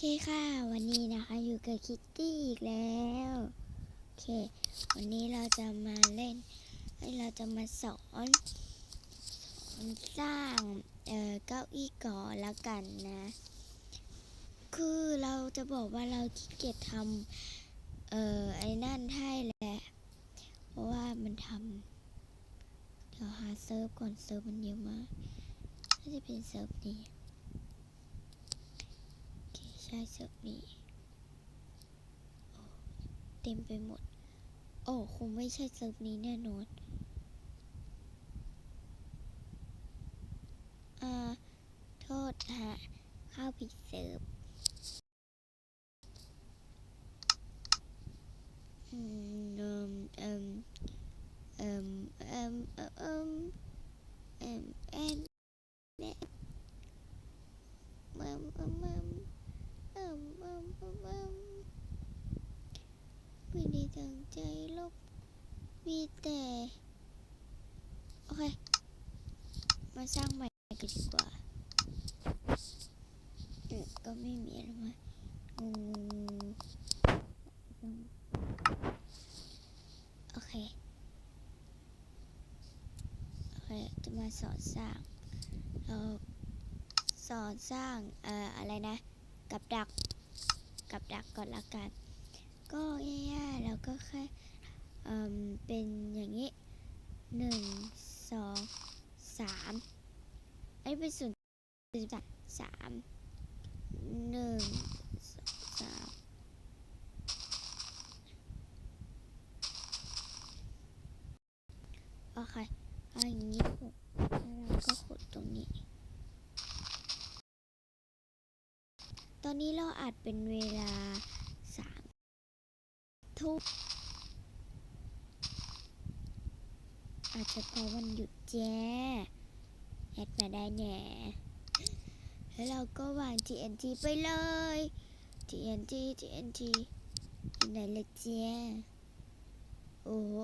เคค่ะ วันนี้นะคะอยู่กับคิตตี้อีกแล้วโอเค วันนี้เราจะมาเล่นเอ้เราจะมาสอนสอนสร้างเอ่อเก้าอี้ก่อนละกันนะ คือเราจะบอกว่าเราขี้เกียจทำเอ่อไอ้นั่นให้แหละเพราะว่ามันทำเดี๋ยวหาเซิร์ฟก่อนเซิร์ฟมันเยอะมากน่าจะเป็นเซิร์ฟนี้ เคใช่เสิร์ฟนี้เต็มไปหมด โอ้คงไม่ใช่เสิร์ฟนี้แน่นอนอ่าโทษฮะเข้าผิดเสิร์ฟ อืมอืมอืมไม่ได้ตั้งใจลบ มีแต่ โอเค มาสร้างใหม่กันดีกว่าอืมก็ไม่มีอะไรมางโอเค โอเค จะมาสอนสร้างเราสอนสร้างเอ่ออะไรนะ กับดัก ก่อนละกัน ก็ง่ายๆแล้วก็แค่เป็นอย่างนี้หนึ่งสองสามไอ้เป็นส่วนสามหนึ่งสองสามโอเคเอาอย่างนี้ขุดแล้วเราก็ขุดตรงนี้ อนนี้เราอาจเป็นเวลาสามทุ่มอาจจะพราะวันหยุดแจ้แอดมาได้แน่แล้วเราก็วาง TNT ไปเลย TNT TNT อยู่ไหนละแจ้โอ้โห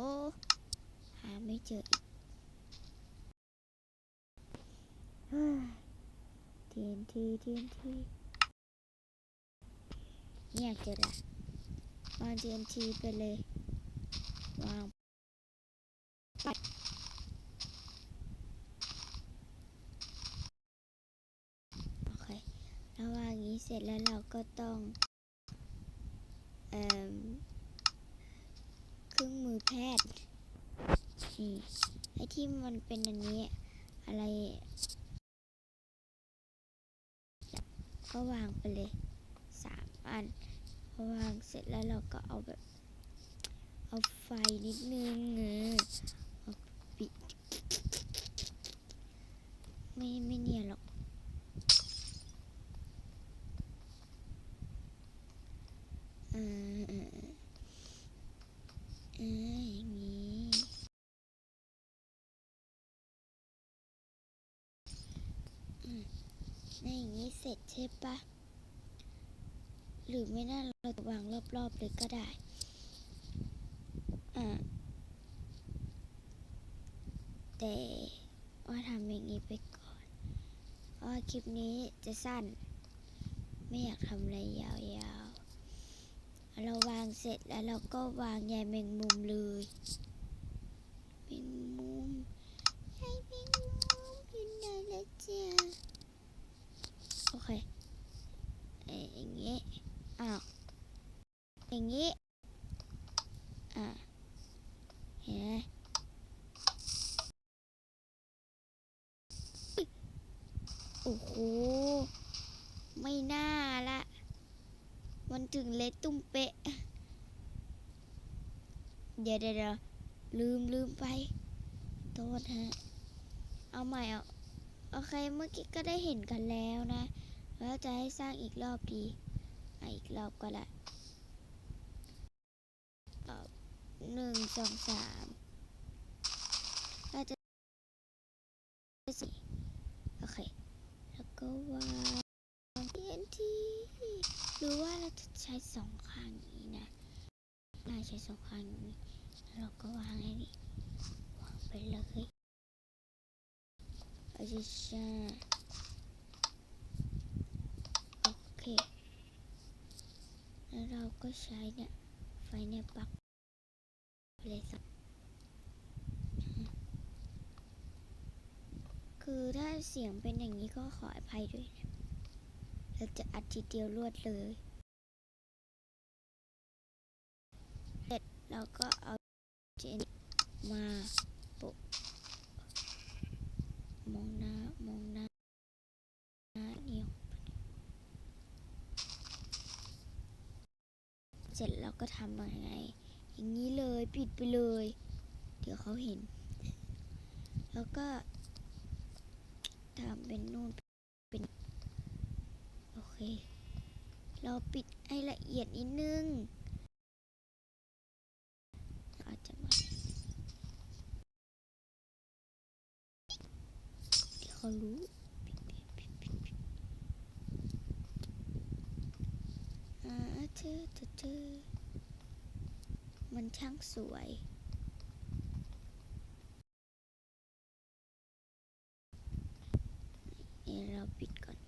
หาไม่เจออีกเฮ้ย TNT TNT เนี่ยเจอละวาง TNT ไปเลยวางไปโอเคแล้ววางอย่างนี้เสร็จแล้วเราก็ต้องเอ่อเครื่องมือแพทย์นี่ไอ้ที่มันเป็นอันนี้อะไร ก็วางไปเลย อันวางเสร็จแล้วเราก็เอาแบบ เอาไฟนิดนึงเออเอาปิดไม่ไม่เนียนหรอกเออเออเออเอออย่างนี้อืมในอย่างนี้เสร็จใช่ปะ หรือไม่น่าเราจะวางรอบๆเลยก็ได้อ่าแต่ว่าทำอย่างนี้ไปก่อนเพราะว่าคลิปนี้จะสั้น ไม่อยากทำอะไรยาวๆ เราวางเสร็จแล้วเราก็วางใยแมงมุมเลยแมงมุมใยแมงมุมอยู่ไหนละจ๊ะโอเคเอ่ออย่างงี้ อ้าว อย่างนี้ อ่า เห็นไหมโอ้โห ไม่น่าละ มันถึงเละตุ้มเป๊ะ เดี๋ยวเดี๋ยวลืมลืมไป โทษฮะ เอาใหม่เอาโอเค เมื่อกี้ก็ได้เห็นกันแล้วนะ แล้วจะให้สร้างอีกรอบดีอะอีกรอบก็ได้เอา หนึ่งสองสามเราจะสี่โอเค แล้วก็วาง TNT หรือว่าเราจะใช้สองข้างอย่างนี้นะน่าใช้สองข้างอย่างนี้แล้วเราก็วางให้นี่วางไปเลยอาชิชาโอเคแล้วเราก็ใช้เนี่ยไฟเนี่ยปัก เลยสักคือถ้าเสียงเป็นอย่างนี้ก็ขออภัยด้วยนะเราจะอัดทีเดียวรวดเลย เสร็จเราก็เอาเจนมาปะมองหน้ามองหน้าหน้าเนียวเสร็จแล้วก็ทำยังไง อย่างนี้เลยปิดไปเลย เดี๋ยวเขาเห็น แล้วก็ทำเป็นนู่นเป็นโอเค เราปิดให้ละเอียดนิดนึงอาจจะมาเดี๋ยวเขารู้ปิดปิด มันช่างสวย เราปิดก่อน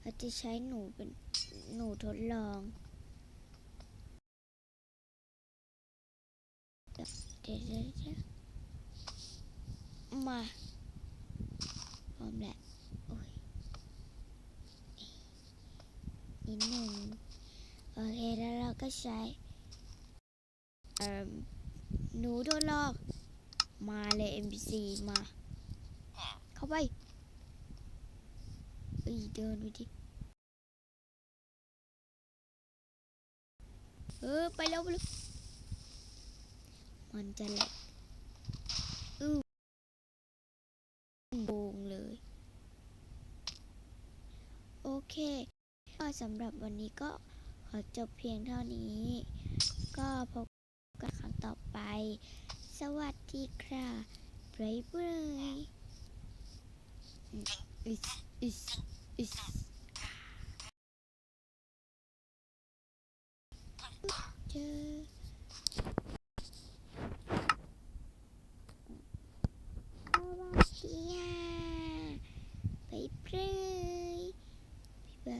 เราจะใช้หนูเป็นหนูทดลอง เดี๋ยวมา พร้อมแล้วโอ้ยนิดหนึ่งโอเค แล้วเราก็ใช้ หนูทดนลองมาเลย NPC มา เข้าไปเอ้ยเดินไปดิเออไปแล้วไปแล้วมันจะแหละอือโบงเลย โอเค ก็สำหรับวันนี้ก็ขอจบเพียงเท่านี้ ก็พบ กันครั้งต่อไป สวัสดีค่ะบ๊ายบายอืมอิสอิสอิสเจอสวั